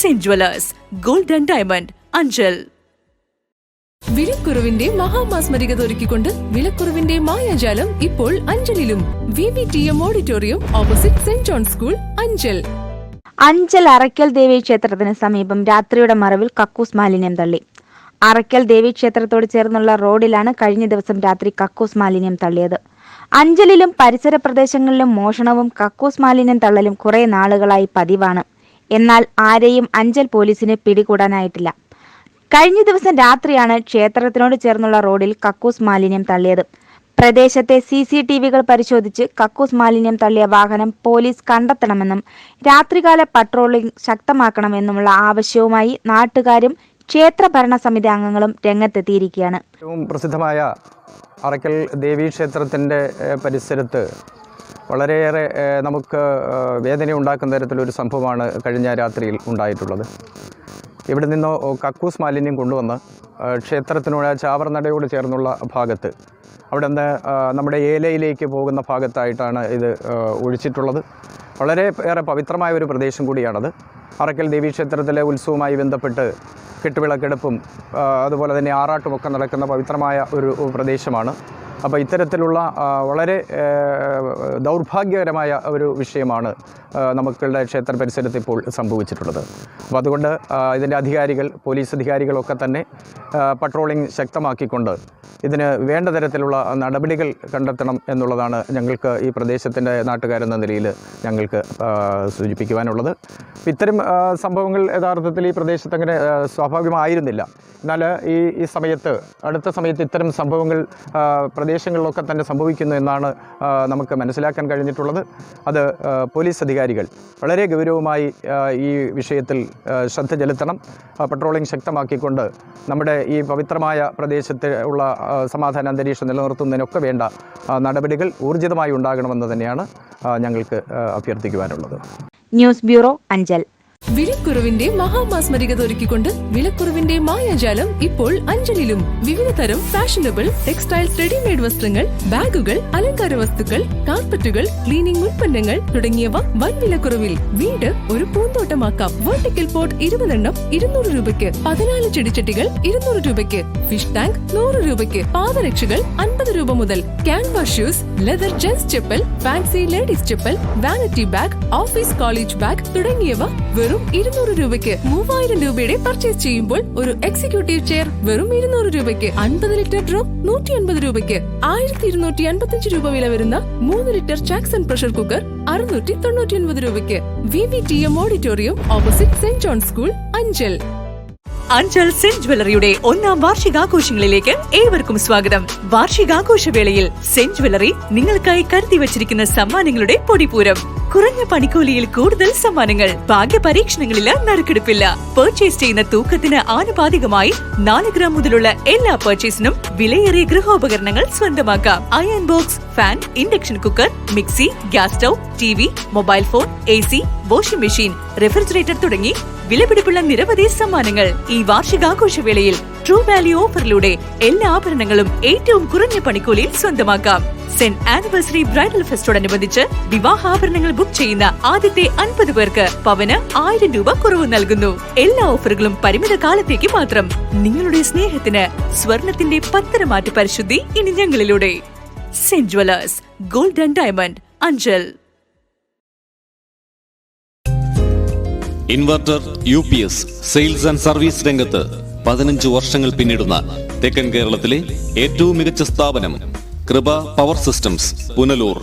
Cent jewellers gold and diamond Anchal വിലക്കുറവിന്റെ മഹാമാസ്മരികത ഒരുക്കിക്കൊണ്ട് വിലക്കുറവിന്റെ മായാജാലം ഇപ്പോൾ അഞ്ചലിലും V V T M auditorium opposite saint John school Anchal Anchal Arakkal Devi ക്ഷേത്രത്തിന് സമീപം രാത്രിയുടെ മറവിൽ കക്കൂസ് മാലിന്യം തള്ളി. അറയ്ക്കൽ ദേവി ക്ഷേത്രത്തോട് ചേർന്നുള്ള റോഡിലാണ് കഴിഞ്ഞ ദിവസം രാത്രി കക്കൂസ് മാലിന്യം തള്ളിയത്. അഞ്ചലിലും പരിസര പ്രദേശങ്ങളിലും മോഷണവും കക്കൂസ് മാലിന്യം തള്ളലും കുറെ നാളുകളായി പതിവാണ്. എന്നാൽ ആരെയും അഞ്ചൽ പോലീസിന് പിടികൂടാനായിട്ടില്ല. കഴിഞ്ഞ ദിവസം രാത്രിയാണ് ക്ഷേത്രത്തിനോട് ചേർന്നുള്ള റോഡിൽ കക്കൂസ് മാലിന്യം തള്ളിയത്. പ്രദേശത്തെ സി സി ടി വികൾ പരിശോധിച്ച് കക്കൂസ് മാലിന്യം തള്ളിയ വാഹനം പോലീസ് കണ്ടെത്തണമെന്നും രാത്രികാല പട്രോളിംഗ് ശക്തമാക്കണമെന്നുമുള്ള ആവശ്യവുമായി നാട്ടുകാരും ക്ഷേത്ര ഭരണ സമിതി അംഗങ്ങളും രംഗത്തെത്തിയിരിക്കുകയാണ്. ഏറ്റവും പ്രസിദ്ധമായ അറക്കൽ ദേവീ ക്ഷേത്രത്തിന്റെ ഏഹ്, പരിസരത്ത് വളരെയേറെ നമുക്ക് വേദന ഉണ്ടാക്കുന്ന തരത്തിലൊരു സംഭവമാണ് കഴിഞ്ഞ രാത്രിയിൽ ഉണ്ടായിട്ടുള്ളത്. ഇവിടെ നിന്നോ കക്കൂസ് മാലിന്യം കൊണ്ടുവന്ന് ക്ഷേത്രത്തിനോട് ചാവർനടയോട് ചേർന്നുള്ള ഭാഗത്ത് അവിടെ നിന്ന് നമ്മുടെ ഏലയിലേക്ക് പോകുന്ന ഭാഗത്തായിട്ടാണ് ഇത് ഒഴിച്ചിട്ടുള്ളത്. വളരെ ഏറെ പവിത്രമായ ഒരു പ്രദേശം കൂടിയാണത്. അറക്കൽ ദേവീക്ഷേത്രത്തിലെ ഉത്സവവുമായി ബന്ധപ്പെട്ട് കെട്ടുവിളക്കെടുപ്പും അതുപോലെ തന്നെ ആറാട്ടുമൊക്കെ നടക്കുന്ന പവിത്രമായ ഒരു പ്രദേശമാണ്. അപ്പോൾ ഇത്തരത്തിലുള്ള വളരെ ദൗർഭാഗ്യകരമായ ഒരു വിഷയമാണ് ആ, നമുക്കുള്ള ക്ഷേത്ര പരിസരത്ത് ഇപ്പോൾ സംഭവിച്ചിട്ടുള്ളത്. അപ്പോൾ അതുകൊണ്ട് ഇതിന്റെ അധികാരികൾ പോലീസ് അധികാരികളൊക്കെ തന്നെ പട്രോളിംഗ് ശക്തമാക്കിക്കൊണ്ട് ഇതിന് വേണ്ട തരത്തിലുള്ള നടപടികൾ കണ്ടെത്തണം എന്നുള്ളതാണ് ഞങ്ങൾക്ക് ഈ പ്രദേശത്തിന്റെ നാട്ടുകാരെന്ന നിലയിൽ ഞങ്ങൾക്ക് സൂചിപ്പിക്കുവാനുള്ളത്. ഇത്തരം സംഭവങ്ങൾ യഥാർത്ഥത്തിൽ ഈ പ്രദേശത്ത് അങ്ങനെ സ്വാഭാവികമായിരുന്നില്ല. എന്നാൽ ഈ ഈ സമയത്ത് അടുത്ത സമയത്ത് ഇത്തരം സംഭവങ്ങൾ പ്രദേശങ്ങളിലൊക്കെ തന്നെ സംഭവിക്കുന്നു എന്നാണ് നമുക്ക് മനസ്സിലാക്കാൻ കഴിഞ്ഞിട്ടുള്ളത്. അത് പോലീസ് പോലീസ് അധികാരികൾ വളരെ ഗൗരവമായി ഈ വിഷയത്തിൽ ശ്രദ്ധ ചെലുത്തണം. പെട്രോളിംഗ് ശക്തമാക്കിക്കൊണ്ട് നമ്മുടെ ഈ പവിത്രമായ പ്രദേശത്ത് ഉള്ള സമാധാന അന്തരീക്ഷം നിലനിർത്തുന്നതിനൊക്കെ വേണ്ട നടപടികൾ ഊർജിതമായി ഉണ്ടാകണമെന്ന് തന്നെയാണ് ഞങ്ങൾക്ക് അഭ്യർത്ഥിക്കുവാനുള്ളത്. News bureau Anchal. വിലക്കുറവിന്റെ മഹാമാസ്മരികത ഒരുക്കിക്കൊണ്ട് വിലക്കുറവിന്റെ മായാജാലം ഇപ്പോൾ അഞ്ചലിലും വിവിധ തരം ഫാഷനബിൾ ടെക്സ്റ്റൈൽ റെഡിമെയ്ഡ് വസ്ത്രങ്ങൾ ബാഗുകൾ അലങ്കാര വസ്തുക്കൾ കാർപ്പറ്റുകൾ ക്ലീനിംഗ് ഉൽപ്പന്നങ്ങൾ തുടങ്ങിയവ വൻ വിലക്കുറവിൽ. വീട് ഒരു പൂന്തോട്ടമാക്കാം. വെർട്ടിക്കൽ പോട്ട് ഇരുപതെണ്ണം ഇരുന്നൂറ് രൂപയ്ക്ക്. പതിനാല് ചെടിച്ചട്ടികൾ ഇരുന്നൂറ് രൂപയ്ക്ക്. ഫിഷ് ടാങ്ക് നൂറ് രൂപയ്ക്ക്. പാദരക്ഷകൾ അൻപത് രൂപ മുതൽ. Canvas shoes leather gents chappal fancy ladies chappal vanity bag office college bag തുടങ്ങിയവ വെറും ഇരുന്നൂറ് രൂപയ്ക്ക് മൂവായിരം രൂപയുടെ പർച്ചേസ് ചെയ്യുമ്പോൾ ഒരു എക്സിക്യൂട്ടീവ് ചെയർ വെറും ഇരുന്നൂറ് രൂപയ്ക്ക് അൻപത് ലിറ്റർ ഡ്രോ നൂറ്റി അൻപത് രൂപയ്ക്ക് ആയിരത്തി ഇരുന്നൂറ്റി അൻപത്തിയഞ്ച് രൂപ വില വരുന്ന മൂന്ന് ലിറ്റർ ചാക്സൺ പ്രഷർ കുക്കർ അറുന്നൂറ്റി തൊണ്ണൂറ്റി ഒൻപത് രൂപയ്ക്ക് V V T M auditorium opposite saint John school Anchal. Anchal Cent ജ്വല്ലറിയുടെ ഒന്നാം വാർഷികാഘോഷങ്ങളിലേക്ക് ഏവർക്കും സ്വാഗതം. വാർഷികാഘോഷവേളയിൽ സെന്റ് ജ്വല്ലറി നിങ്ങൾക്കായി കരുതി വച്ചിരിക്കുന്ന സമ്മാനങ്ങളുടെ പൊടിപൂരം. കുറഞ്ഞ പണിക്കൂലിയിൽ കൂടുതൽ സമ്മാനങ്ങൾ. ഭാഗ്യ പരീക്ഷണങ്ങളിൽ നറുക്കെടുപ്പില്ല. പർച്ചേസ് ചെയ്യുന്ന തൂക്കത്തിന് ആനുപാതികമായി നാല് ഗ്രാം മുതലുള്ള എല്ലാ പർച്ചേസിനും വിലയേറിയ ഗൃഹോപകരണങ്ങൾ സ്വന്തമാക്കാം. Iron box fan induction cooker mixie gas stove T mobile phone A C washing machine refrigerator തുടങ്ങി വിലപിടിപ്പുള്ള നിരവധി സമ്മാനങ്ങൾ ഈ വാർഷികാഘോഷവേളയിൽ ട്രൂ വാല്യൂ ഓഫറിലൂടെ എല്ലാ ആഭരണങ്ങളും ഏറ്റവും കുറഞ്ഞ പണിക്കൂലിയിൽ സ്വന്തമാക്കാം. സെന്റ് ആനിവേഴ്സറി ബ്രൈഡൽ ഫെസ്റ്റോടനുബന്ധിച്ച് വിവാഹാഭരണങ്ങൾ ബുക്ക് ചെയ്യുന്ന ആദ്യത്തെ അൻപത് പേർക്ക് പവന് ആയിരം രൂപ കുറവ് നൽകുന്നു. എല്ലാ ഓഫറുകളും പരിമിത കാലത്തേക്ക് മാത്രം. നിങ്ങളുടെ സ്നേഹത്തിന് സ്വർണത്തിന്റെ പത്തരമാറ്റ് പരിശുദ്ധി ഇനി ഞങ്ങളിലൂടെ. Cent jewellers gold and diamond Anchal inverter U P S sales and service രംഗത്ത് പതിനഞ്ച് വർഷങ്ങൾ പിന്നിടുന്ന തെക്കൻ കേരളത്തിലെ ഏറ്റവും മികച്ച സ്ഥാപനം കൃപ പവർ സിസ്റ്റംസ് പുനലൂർ.